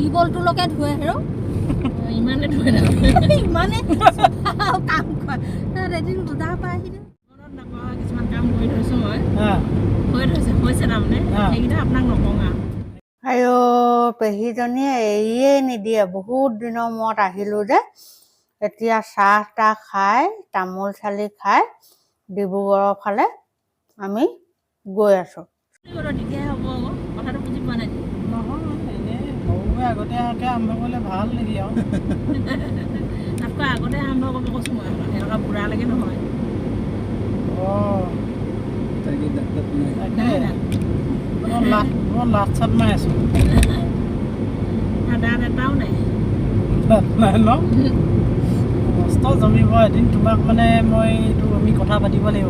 টিউবৱেলটোলৈকে ধুৱে হেৰ। ইমানে ধুৱে না। ইমানে। কাম কৰে। এদিন বজাৰৰ পৰা আহিলে কিছুমান কাম কৰি থৈছোঁ মই। হা। থৈছে হৈছে তাৰমানে। সেইকেইটা আপোনাক নকওঁ আৰু আইঅ পেহীজনীয়ে এৰিয়ে নিদিয়ে। বহুত দিনৰ মূৰত আহিলোঁ যে। এতিয়া চাহ তাহ খাই তামোল চালি খাই ডিব্ৰুগড়ৰ ফালে আমি গৈ আছোঁ। হ'ব আগতীয়াকৈ আৰম্ভ কৰিলে ভাল নেকি আৰু? তাতকৈ আগতে আৰম্ভ কৰিব কৈছোঁ মই এনেকুৱা বুঢ়ালৈকে নহয়। অঁ। নাই, তাকে। নাই। মই লাট মই লাট চাট মাৰি আছোঁ। আৰু দাঁত এটাও নাই। লাট নাই ন? কষ্ট জমিব এদিন তোমাক মানে মই এইটো আমি কথা পাতিব লাগিব।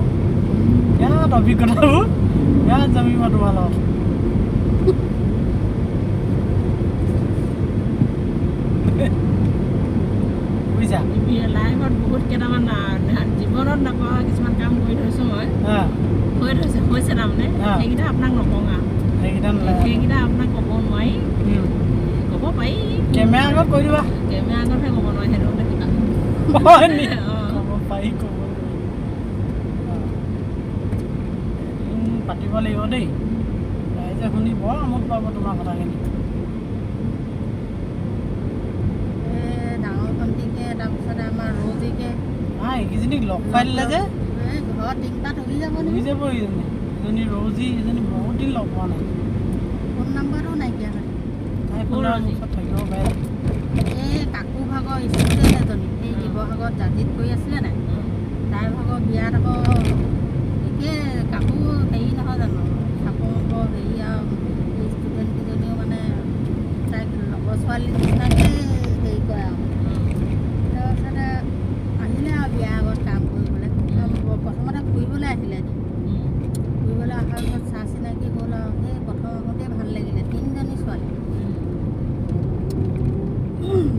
ইয়াত অভিজ্ঞতাবোৰ ইয়াত জমিব তোমাৰ লগত বুজিছা? লাইফত বহুত কেইটামান জীৱনত নপৰা কিছুমান কাম কৰি থৈছোঁ মই। হা। হৈ থৈছে হৈছে তাৰমানে। সেইকেইটা আপোনাক নকওঁ আৰু সেইকেইটা আপোনাক ক'ব নোৱাৰি। ক'ব পাৰি। কেমেৰা আগত কৈ দিবা। কেমেৰা আগতহে ক'ব নোৱাৰি সেইটো কিবা পাৰি ক'ব পাতিব লাগিব দেই। ৰাইজে শুনি বৰ আমোদ পাব তোমাৰ কথাখিনি এই ডাঙৰ ভণ্টিকে তাৰপিছতে আমাৰ ৰৌজিকে হা এইকেইজনীক লগ পাই দিলে যে। এই ঘৰত দিনটাত হৈ যাব শুই নেকি যাব ইজনী। ইজনী ৰৌজি ইজনী বহুত দিন লগ পোৱা নাই। ফোন নাম্বাৰটো নাইকিয়া হয় তাই কোন ক'লে ৰৌজি? ওচৰত থাকিব পাৰে। এই কাকু ভাগৰ ষ্টুডেণ্ট এজনী এই শিৱসাগৰত জাজিত কৰি আছিলে নাই? তাইৰ ভাগৰ বিয়াত আকৌ একে কাকো হেৰি নহয় জানো চাপৰ হেৰি আৰু ষ্টুডেণ্টকেইজনীও মানে তাইক লগৰ ছোৱালী নিচিনাকৈ হেৰি কৰে আৰু তাৰপিছতে আহিলে আৰু বিয়াৰ আগত কাম কৰিবলৈ প্ৰথমতে ফুৰিবলৈ আহিলে ফুৰিবলৈ অহাৰ পিছত চাহ চিনাকি হ'ল আৰু সেই প্ৰথম আহোঁতেই ভাল লাগিলে তিনিজনী ছোৱালী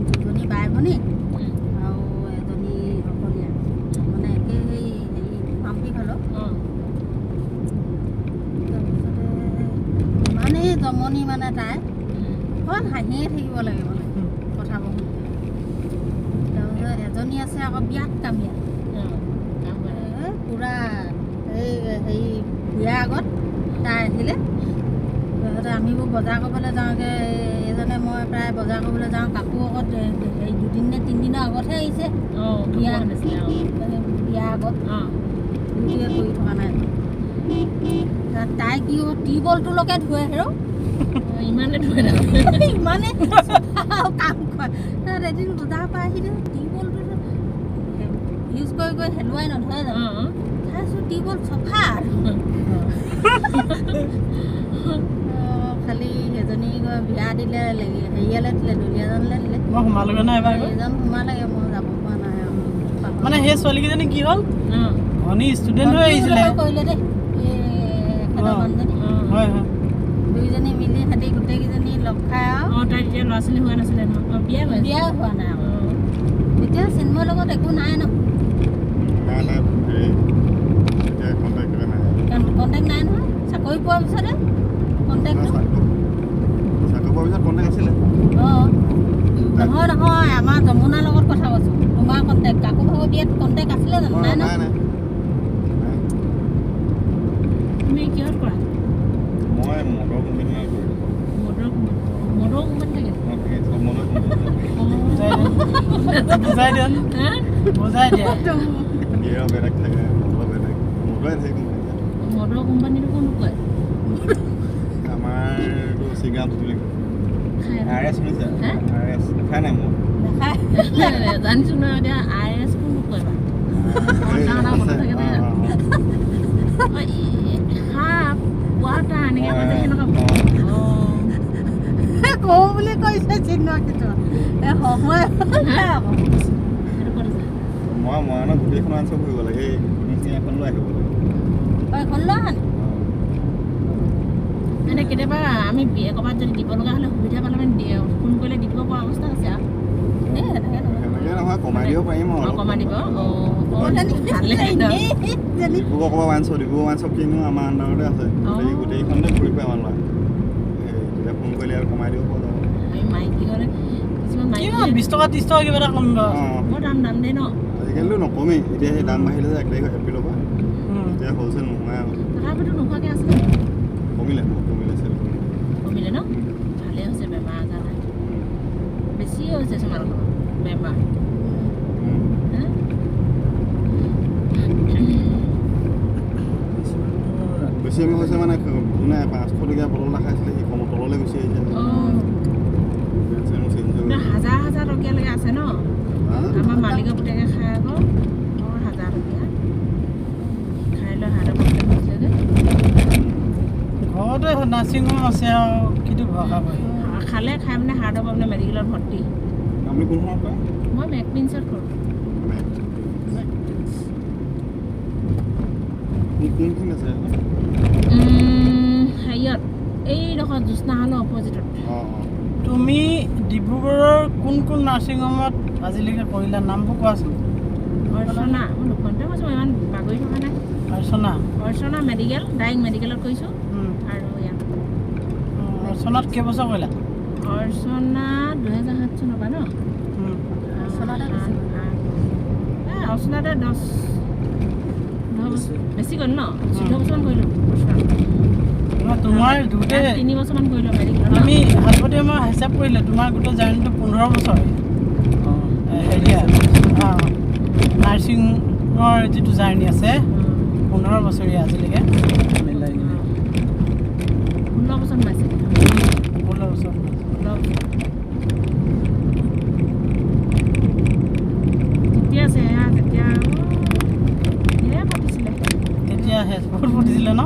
দুজনী বাই ভনী আৰু এজনী অকলীয়া মানে একে সেই হেৰি পাম্পি ফালৰ তাৰপিছতে ইমানেই জমনি মানে তাই। অকল হাঁহিয়ে থাকিব লাগে মানে কথাবোৰ শুনি তাৰপিছত এজনী আছে আকৌ বিয়াত কামিয়া। পূৰা এই হেৰি বিয়াৰ আগত তাই আহিলে। তাৰপিছতে আমিবোৰ বজাৰ কৰিবলৈ যাওঁগৈ। এইজনে মই প্ৰায় বজাৰ কৰিবলৈ যাওঁ কাপোৰ আগত হেৰি দুদিন নে তিনিদিনৰ আগতহে আহিছে। বিয়া। এই বিয়াৰ আগত। ডিউটিয়ে কৰি থকা নাই। তাই কি হ'ব টিউবৱেলটোলৈকে ধুৱে হেৰ? ইমানে ধুৱে না? ইমানে? চফা কাম কৰে। তাত এদিন বজাৰৰ পৰা আহিলে টিউবৱেলটো ইউজ কৰি কৰি হেলুৱাই নধৰে জানো? চাইছোঁ টিউবৱেল চফা অঁ, খালি সেইজনী গৈ বিয়া দিলে হেৰিয়ালে দিলে দলীয়াজনলৈ দিলে। মই সোমালোগৈ নাই এবাৰ সেইজন সোমালেগে মই যাব পৰা নাই আৰু। মানে সেই ছোৱালীকেইজনী কি হ'ল? ধনী ষ্টুডেণ্ট হৈ আহিছিলে। কৰিলে দেই। মানুহজনী হয় হয়। দুইজনী মিলি সিহঁতি গোটেইকেইজনী লগ খাই আৰু অঁ তাই তেতিয়া ল'ৰা ছোৱালী হোৱা নাছিলে নহয় বিয়া বিয়া হোৱা নাই চিন্ময়ৰ লগত একো নাই ন? কণ্টেক্ট নাই নহয়। চাকৰি পোৱাৰ পিছতে অঁ। নহয় নহয় আমাৰ যমুনাৰ লগত কথা কৈছোঁ। তোমাৰ কণ্টেক্ট কাকো ভাগৰ বিয়াত কণ্টেক্ট আছিলে জানো? নাই ন নাই নাই নাই। তুমি কিহত কৰা? মই মটৰ কোম্পানীয়ে কৰিলোঁ। মটৰ মটৰ কোম্পানী থাকে? মই কি চব মটৰ কোম্পানী? বুজাই দিয়া বুজাই দিয়া হা? বুজাই দিয়া। গিয়েৰৰ বেলেগ থাকে মটৰ বেলেগ। মটৰে থাকে কোম্পানী মটৰ কোম্পানীটো কোনটো কয়? আমাৰ এইটো চিগাম বুলি কয়। খাই আৰ এছ শুনিছে? হা? R S. দেখাই নাই মোৰ। দেখাই। জানিছোঁ নহয় এতিয়া আই এছ কোনটো কয় বাৰু কেতিয়াবা আমি ক'ৰবাত যদি দিব লগা হ'লে সুবিধা পালে মানে ফোন কৰিলে দিব পৰা অৱস্থা আছে আৰু এই এনেকৈ নহয় সেনেকৈ নহয় কমাই দিব পাৰিম আৰু। কমাই দিব ক'ৰবাত wine shop Dibrugarh wine shop কিনো আমাৰ আণ্ডাৰতে আছে। গোটেইখনতে ঘূৰি পাই আমাৰ ল'ৰা এই তেতিয়া ফোন কৰিলে আৰু কমাই দিব পৰা যাব আমি মাইকী বিশ টকা ত্ৰিছ টকা কিবা এটা কমিব অঁ। বৰ দাম দাম দেই ন? আজিকালিতো নকমেই। এতিয়া সেই দাম বাঢ়িলে যে এক তাৰিখ এপ্ৰিলৰ পৰা। উম। এতিয়া হ'লচেল নোহোৱাই হ'ল। তথাপিতো নোখোৱাকৈ আছিলে কমিলে ন কমিলে চেল কমিলে কমিলে ন? ভালেই হৈছে বেমাৰ আজাৰ নাই। বেছিয়ে হৈছে তোমালোকৰ বেমাৰ উম। হা? বেছি আমি হৈছে মানে যোনে পাঁচশ টকীয়া বটল এটা খাইছিলে সি কমৰ তললৈ গুচি আহিছে। অঁ। ব্ৰেণ্ড চেনো চেঞ্জ হৈ এতিয়া গ'ল হাজাৰ হাজাৰ টকীয়ালৈকে আছে ন? হা? আমাৰ মালিকৰ পুতেকে খাই আকৌ বৰ হাজাৰ টকীয়া। খাই লৈ হাৰ্টৰ প্ৰব্লেম হৈছে যে। ঘৰতে নাৰ্ছিং হোম আছে আৰু কিটো ভৰসা কৰি খালে খাই মানে হাৰ্টৰ প্ৰব্লেম মেডিকেলত ভৰ্তি। আপুনি কোনখনত কয় মই মেকপিনছত কৰোঁ। কোন- কোনখিনি আছে? উম, হেৰিয়ত এইডোখৰ জ্যোৎস্না হলৰ অপজিটত তুমি ডিব্ৰুগড়ৰ কোন কোন নাৰ্ছিং হোমত আজিলৈকে কৰিলা নামবোৰ কোৱাচোন। অৰ্চনা মই দুখনতে কৈছোঁ ইমান বাগৰি থকা নাই। অৰ্চনা? অৰ্চনা মেডিকেল ডাইং মেডিকেলত কৰিছোঁ। আৰু ইয়াত। অৰ্চনাত কেইবছৰ কৰিলা? অৰ্চনা দুহেজাৰ সাত চনৰ পৰা ন। অৰ্চনাতে দহ দহ বছৰ বেছি গ'ল ন? চৈধ্য বছৰমান কৰিলোঁ। অৰ্চনাত তোমাৰ- তোমাৰ গোটেই তিনি বছৰমান কৰিলোঁ আমি হাজপতি মই হিচাপ কৰিলে তোমাৰ গোটেই জাৰ্ণিটো পোন্ধৰ বছৰ। হেৰিয়া অঁ, নাৰ্ছিঙৰ যিটো জাৰ্ণি আছে পোন্ধৰ বছৰীয়া আজিলৈকে। ষোল্ল বছৰ সোমাইছে। ষোল্ল বছৰ ষোল্ল বছৰ। তেতিয়া আছে এয়া তেতিয়া ধেৰ পাতিছিলে। তেতিয়া হে বহুত ফুটিছিলে ন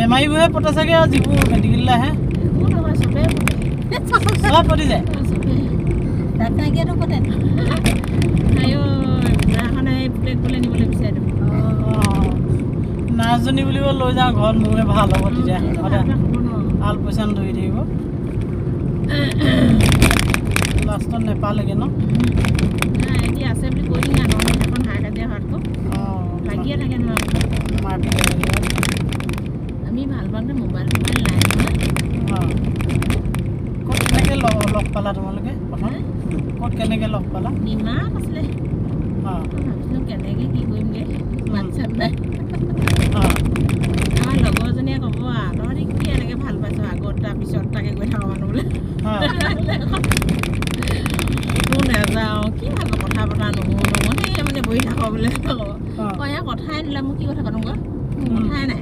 বেমাৰীবোৰে পতা চাগে আৰু যিবোৰ মেডিকেললৈ আহে। পাতে চব পতি যায়। নাৰ্ছজনী বুলিব লৈ যাওঁ ঘৰত মোৰে ভাল হ'ব তেতিয়া। সদায় ভাল পইচা ধৰি থাকিব। লাষ্টত নেপালেগৈ ন? এতিয়া আছে বুলি কৈ দিম আৰু নহ'লে সেইখন হাই কাজিয়া হোৱাতকৈ। অঁ, লাগিয়ে থাকে নহয়। মাৰপিট লাগিব আমি ভাল পাওঁতে মোবাইল মোবাইল নাই। ক'ত কেনেকৈ লগ লগ পালা তোমালোকে প্ৰথম? ক'ত কেনেকৈ লগ পালা? নিমাত আছিলে। অঁ। ভাবিছিলোঁ কেনেকৈ কি কৰিমগৈ। মাত চাত নাই আমাৰ লগৰজনীয়ে ক'ব তহঁতি কি এনেকৈ ভাল পাইছ? আগত তাৰপিছত তাকে কৈ থাক মানুহ বোলে। একো নাযাওঁ কি ভাল কথা পতা সেই মানে বহি থাক বোলে। অঁ। ইয়াৰ কথাই নিলে মোক কি কথা পাতোঁ কথাই নাই।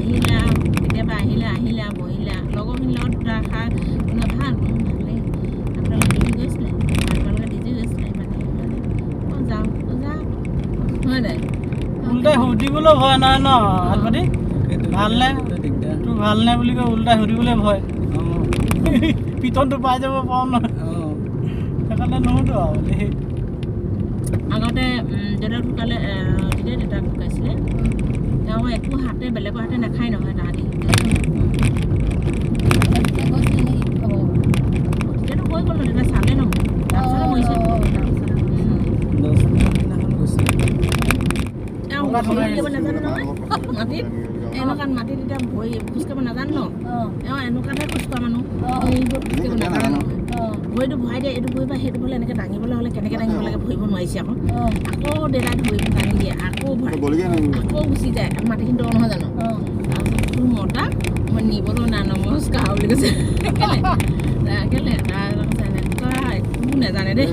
আহিলে কেতিয়াবা আহিলে আহিলে বহিলে। লগৰখিনিৰ লগত দুটা খাই মানে ভাল ভালেই। আপোনালোকে ডিউটি গৈছিলে? আপোনালোকে ডিউটি গৈছিলে? মানে মানে অঁ যাওঁ যাওঁ। হয় নাই? ওলোটাই সুধিবলৈ ভয় নাই ন হালপাতি ভালনে তোৰ ভালনে বুলি কৈ ওলোটাই সুধিবলৈ ভয়। পিটনটো পাই যাব পাৰোঁ ন সেইকাৰণে নুসুধো আৰু দেই। আগতে উম, দেউতাক ঢুকালে তেতিয়া দেউতাক ঢুকাইছিলে। তেওঁ একো হাতে বেলেগৰ হাতে নাখায় নহয় তাহাঁতি নেকি খবৰ তেতিয়াতো হৈ গ'ল ন দেউতা চালে ন তাৰপিছতে মৰিছে নাজানে নহয় মাটিত মাটিত এনেকুৱাত মাটিত এতিয়া ভৰি খোজ কাঢ়িব নাজানে ন তেওঁ এনেকুৱাতে খোজ কঢ়া মানুহ অঁ এইবোৰ খোজ কাঢ়িব নাজানে নহয় ভৰিটো ভৰাই দিয়ে এইটো ভৰি বা সেইটো ভৰি এনেকৈ দাঙিবলৈ হ'লে কেনেকৈ দাঙিব লাগে ভৰিব নোৱাৰিছে আকৌ। আকৌ দেউতাই ধৰি দাঙি দিয়ে আকৌ ভৰাই আকৌ গুচি যায় মাটিখিনি দ নহয় জানো? তাৰপিছত তোৰ মতা মই নিবলৈ না নমস্কাৰ বুলি কৈছে। কেলে একো নাজানে দেই।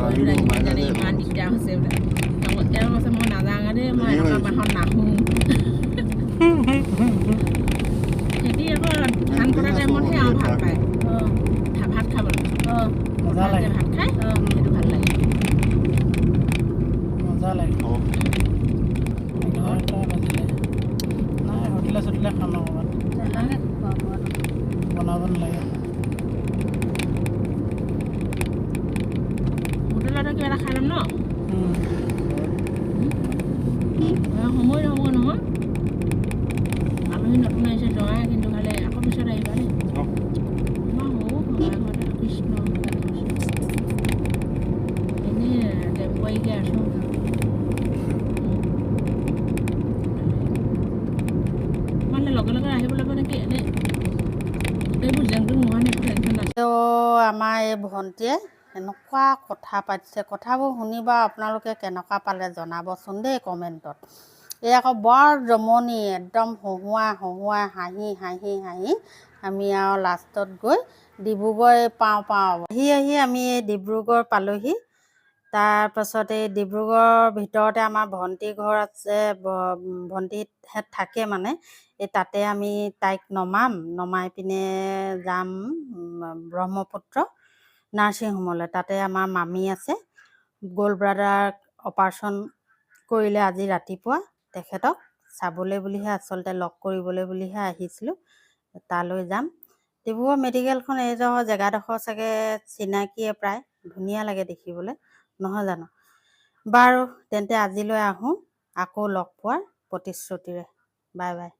ভৰিটো নাজানে ইমান। দিগদাৰ হৈছে বোলে তেওঁ কৈছে মই নাজানো দেই মই এনেকুৱা। মাহত নাহোঁ। সিহঁতি আকৌ ধান কটা কিবা এটা খাই ল'ম ন সময় নহ'ব নহয় আলহী নতুন আহিছে জোঁৱাই কিন্তু ভালে আকৌ পিছত আহিবা দেই হ'ব। আমাৰ সৰু ঘৰৰ আগতে কৃষ্ণ এনেই ডেম্পুৱাৰীকৈ আছোঁ মানে লগে লগে আহিব লাগিব নেকি এনেই গোটেইবোৰ জেং জেং নোহোৱা নে টেনশ্যন অ' আমাৰ এই ভণ্টীয়ে এনেকুৱা কথা পাতিছে কথাবোৰ শুনিবা আপোনালোকে কেনেকুৱা পালে জনাবচোন দেই কমেণ্টত। এই আকৌ বৰ জমনি একদম হহুৱাই হহুৱাই হাঁহি হাঁহি হাঁহি আমি আৰু লাষ্টত গৈ ডিব্ৰুগড় পাওঁ পাওঁ। আহি আহি আমি এই ডিব্ৰুগড় পালোঁহি। তাৰপাছত এই ডিব্ৰুগড়ৰ ভিতৰতে আমাৰ ভণ্টি ঘৰ আছে ভণ্টিহঁত থাকে মানে। এই তাতে আমি তাইক নমাম নমাই পিনে যাম ব্ৰহ্মপুত্ৰ। নাৰ্ছিং হোমলৈ। তাতে আমাৰ মামী আছে। গ'ল্ড ব্ৰাডাৰ অপাৰেশ্যন কৰিলে আজি ৰাতিপুৱা। তেখেতক চাবলৈ বুলিহে আচলতে লগ কৰিবলৈ বুলিহে আহিছিলোঁ। তালৈ যাম। ডিব্ৰুগড় মেডিকেলখন এইডোখৰ জেগাডোখৰ চাগে চিনাকিয়ে প্ৰায়। ধুনীয়া লাগে দেখিবলৈ। নহয় জানো? বাৰু তেন্তে আজিলৈ আহোঁ। আকৌ লগ পোৱাৰ প্ৰতিশ্ৰুতিৰে। Bye bye.